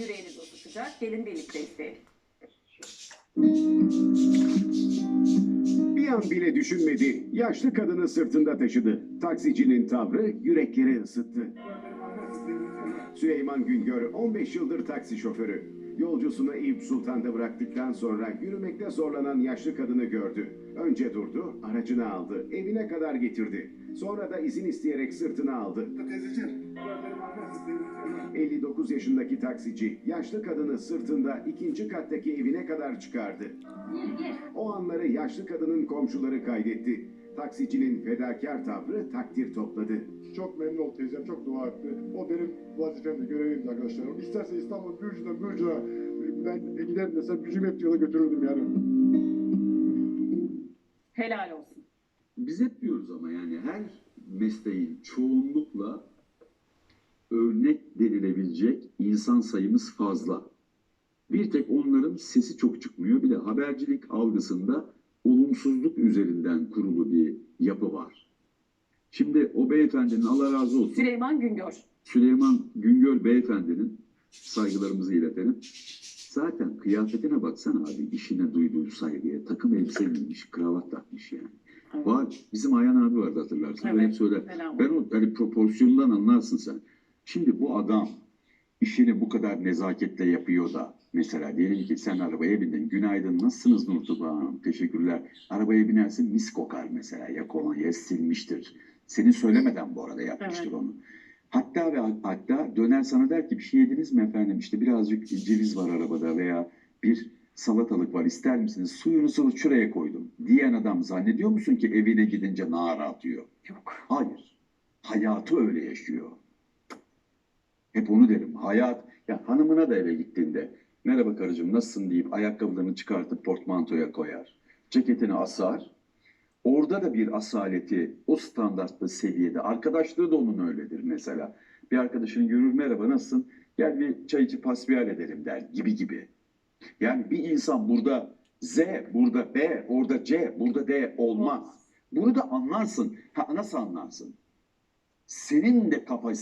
Yüreğiniz ısıtacak. Gelin birlikte isteyelim. Bir an bile düşünmedi. Yaşlı kadını sırtında taşıdı. Taksicinin tavrı yürekleri ısıttı. Süleyman Güngör 15 yıldır taksi şoförü. Yolcusunu Eyüp Sultan'da bıraktıktan sonra yürümekte zorlanan yaşlı kadını gördü. Önce durdu, aracını aldı, evine kadar getirdi. Sonra da izin isteyerek sırtına aldı. 59 yaşındaki taksici yaşlı kadını sırtında ikinci kattaki evine kadar çıkardı. O anları yaşlı kadının komşuları kaydetti. Taksicinin fedakar tavrı takdir topladı. Çok memnun oldu teyzem, çok dua etti. O benim vazifemdi, görevimdi arkadaşlar. İsterse İstanbul, Gürcü'den, Gürcü'ne ben giderim desem gücüm hep yola götürürdüm yani. Helal olsun. Biz hep diyoruz ama yani her mesleğin çoğunlukla örnek verilebilecek insan sayımız fazla. Bir tek onların sesi çok çıkmıyor. Bir de habercilik algısında olumsuzluk üzerinden kurulu bir yapı var. Şimdi o beyefendinin Allah razı olsun. Süleyman Güngör. Süleyman Güngör beyefendinin saygılarımızı iletelim. Zaten kıyafetine baksana abi işine duyduğu saygıya. Takım elbise giymiş, kravat takmış yani. Evet. Var. Bizim Ayhan abi vardı hatırlarsın. Evet, Ben hep söyler. Ben o hani proporsiyondan anlarsın sen. Şimdi bu adam işini bu kadar nezaketle yapıyor da mesela diyelim ki sen arabaya bindin. Günaydın nasılsınız Nurtuba Hanım? Teşekkürler. Arabaya binersin mis kokar mesela. Ya kolonya silmiştir. Senin söylemeden bu arada yapmıştır Evet. onu. Hatta ve hatta döner sana der ki bir şey yediniz mi efendim? İşte birazcık ceviz var arabada veya bir salatalık var ister misiniz? Suyunuzu şuraya koydum. Diyen adam zannediyor musun ki evine gidince nara atıyor? Yok. Hayır. Hayatı öyle yaşıyor. Hep onu derim. Hayat, ya hanımına da eve gittiğinde merhaba karıcığım nasılsın deyip ayakkabılarını çıkartıp portmantoya koyar. Ceketini asar. Orada da bir asaleti o standartta seviyede. Arkadaşlığı da onun öyledir mesela. Bir arkadaşını görür merhaba nasılsın? Gel bir çay içip hasbihal edelim der gibi gibi. Yani bir insan burada Z, burada B, orada C, burada D olmaz. Bunu da anlarsın. Ha, nasıl anlarsın? Senin de kapasiten